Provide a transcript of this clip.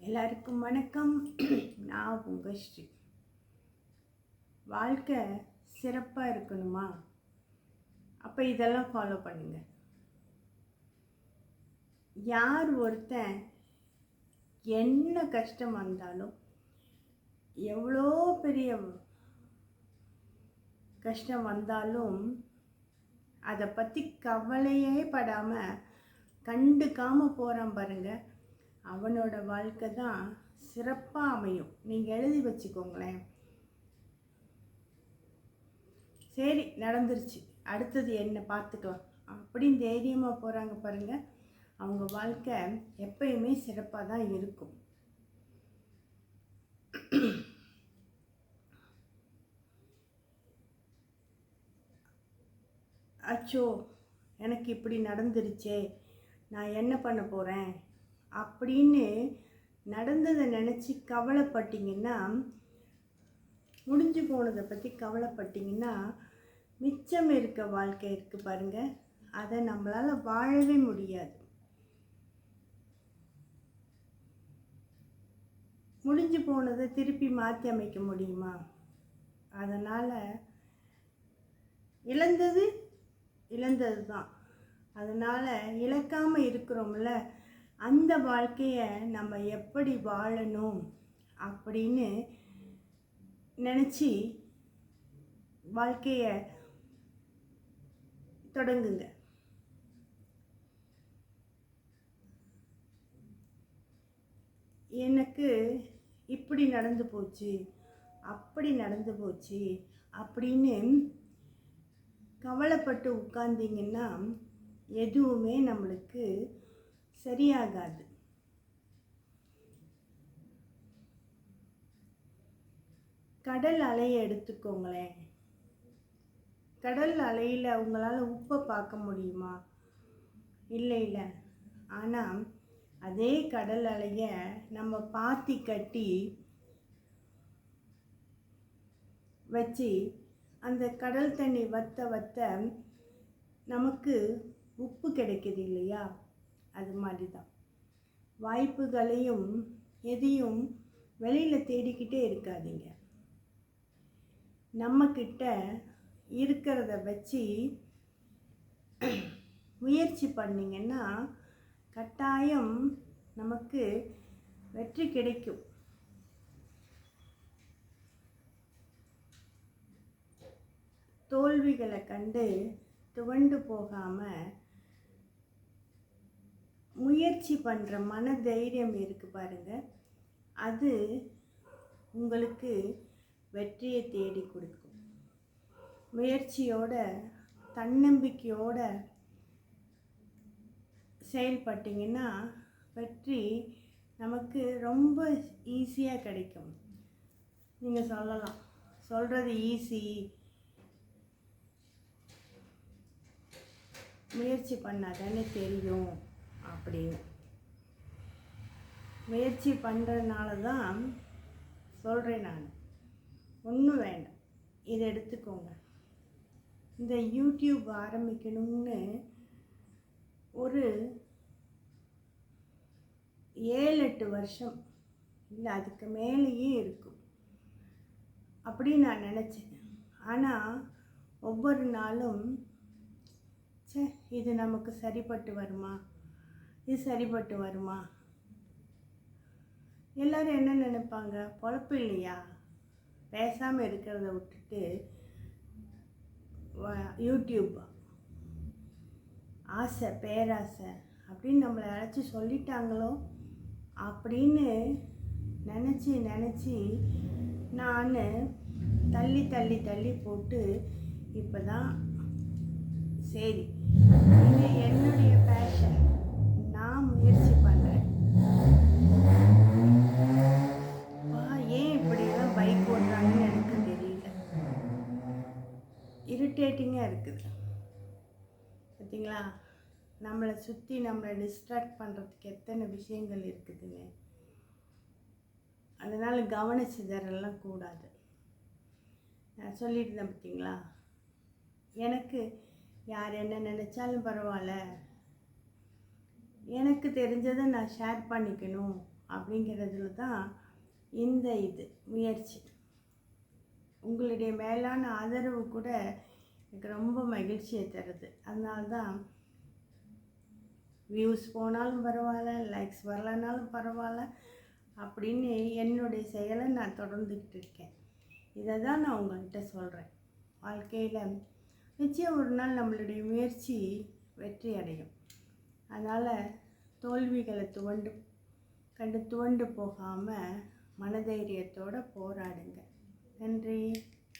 எல்லாருக்கும் வணக்கம். நான் உங்கள் ஸ்ரீ. வாழ்க்கை சிறப்பாக இருக்கணுமா? அப்போ இதெல்லாம் ஃபாலோ பண்ணுங்க. யார் ஒருத்தன் என்ன கஷ்டம் வந்தாலும் எவ்வளோ பெரிய கஷ்டம் வந்தாலும் அதை பற்றி கவலையே படாமல் கண்டுக்காமல் போகிறான் பாருங்கள் அவனோட வாழ்க்கை தான் சிறப்பாக அமையும். நீங்கள் எழுதி வச்சுக்கோங்களேன். சரி நடந்துருச்சு. அடுத்தது என்ன பார்த்துக்கலாம். அப்படின்னு தைரியமாக போகிறாங்க பாருங்கள் அவங்க வாழ்க்கை எப்பயுமே சிறப்பாக தான் இருக்கும். அச்சோ எனக்கு இப்படி நடந்துருச்சே. நான் என்ன பண்ண போகிறேன் அப்படின்னு நடந்ததை நினச்சி கவலைப்பட்டிங்கன்னா முடிஞ்சு போனதை பற்றி கவலைப்பட்டிங்கன்னா மிச்சம் இருக்க வாழ்க்கை இருக்குது பாருங்கள் அதை நம்மளால் வாழவே முடியாது. முடிஞ்சு போனதை திருப்பி மாற்றி அமைக்க முடியுமா? அதனால் இழந்தது இழந்தது தான் அதனால் இழக்காமல் இருக்கிறோம்ல அந்த வாழ்க்கையை நம்ம எப்படி வாழணும் அப்படின்னு நினச்சி வாழ்க்கையை தொடங்குங்க. எனக்கு இப்படி நடந்து போச்சு அப்படி நடந்து போச்சு அப்படின்னு கவலைப்பட்டு உட்கார்ந்தீங்கன்னா எதுவுமே நம்மளுக்கு சரியாகாது. கடல் அலையை எடுத்துக்கோங்களேன். கடல் அலையில் உங்களால் உப்பை பார்க்க முடியுமா? இல்லை இல்லை. ஆனால் அதே கடல் அலையை நம்ம பாத்தி கட்டி வச்சு அந்த கடல் தண்ணி வத்த வத்த நமக்கு உப்பு கிடைக்குது இல்லையா? அது மாதிரி தான் வாய்ப்புகளையும் எதையும் வெளியில் தேடிக்கிட்டே இருக்காதீங்க. நம்மக்கிட்ட இருக்கிறத வச்சு முயற்சி பண்ணிங்கன்னா கட்டாயம் நமக்கு வெற்றி கிடைக்கும். தோல்விகளை கண்டு துவண்டு போகாமல் முயற்சி பண்ணுற மன தைரியம் இருக்குது பாருங்கள் அது உங்களுக்கு வெற்றியை தேடி கொடுக்கும். முயற்சியோட தன்னம்பிக்கையோட செயல்பட்டிங்கன்னா வெற்றி நமக்கு ரொம்ப ஈஸியாக கிடைக்கும். நீங்கள் சொல்லலாம். சொல்கிறது ஈஸி. முயற்சி பண்ணாதானே தெரியும். அப்படின்னு முயற்சி பண்ணுறதுனால தான் சொல்கிறேன் நான். ஒன்றும் வேண்டாம். இதை எடுத்துக்கோங்க. இந்த யூடியூப் ஆரம்பிக்கணும்னு ஒரு ஏழு எட்டு வருஷம். இல்லை அதுக்கு மேலேயே இருக்கும். அப்படி நான் நினச்சேன். ஆனால் ஒவ்வொரு நாளும் சே இது நமக்கு சரிப்பட்டு வருமா? இது சரிப்பட்டு வருமா? எல்லாரும் என்ன நினைப்பாங்க? பொழப்பு இல்லையா? பேசாமல் இருக்கிறத விட்டுட்டு யூடியூப். ஆசை பேராசை. அப்படின்னு நம்மளை யாராச்சும் சொல்லிட்டாங்களோ? அப்படின்னு நினச்சி நினச்சி நான் தள்ளி தள்ளி தள்ளி போட்டு இப்போ தான் சரி. நான் முயற்சி பண்ணுறேன் ஏன் இப்படியெல்லாம் பைக் ஓட்டுறாங்கன்னு எனக்கு தெரியல. இரிட்டேட்டிங்காக இருக்குது. பார்த்தீங்களா? நம்மளை சுற்றி நம்மளை டிஸ்ட்ராக்ட் பண்ணுறதுக்கு எத்தனை விஷயங்கள் இருக்குதுங்க. அதனால் கவனச்சிதறெல்லாம் கூடாது. நான் சொல்லியிருந்தேன் பார்த்தீங்களா? எனக்கு யார் என்ன நினச்சாலும் பரவாயில்ல. எனக்கு தெரிஞ்சதை நான் ஷேர் பண்ணிக்கணும் அப்படிங்கிறதுல தான் இந்த இது முயற்சி. உங்களுடைய மேலான ஆதரவு கூட எனக்கு ரொம்ப மகிழ்ச்சியை தருது. அதனால்தான் வியூஸ் போனாலும் பரவாயில்ல லைக்ஸ் வரலனாலும் பரவாயில்ல அப்படின்னு என்னுடைய செயலை நான் தொடர்ந்துக்கிட்டு இருக்கேன். இதை தான் நான் உங்கள்கிட்ட சொல்கிறேன் வாழ்க்கையில் நிச்சயம் ஒரு நாள் நம்மளுடைய முயற்சி வெற்றி அடையும். அதனால் தோல்விகளை துவண்டு கண்டு துவண்டு போகாமல் மனதைரியத்தோடு போராடுங்க. நன்றி.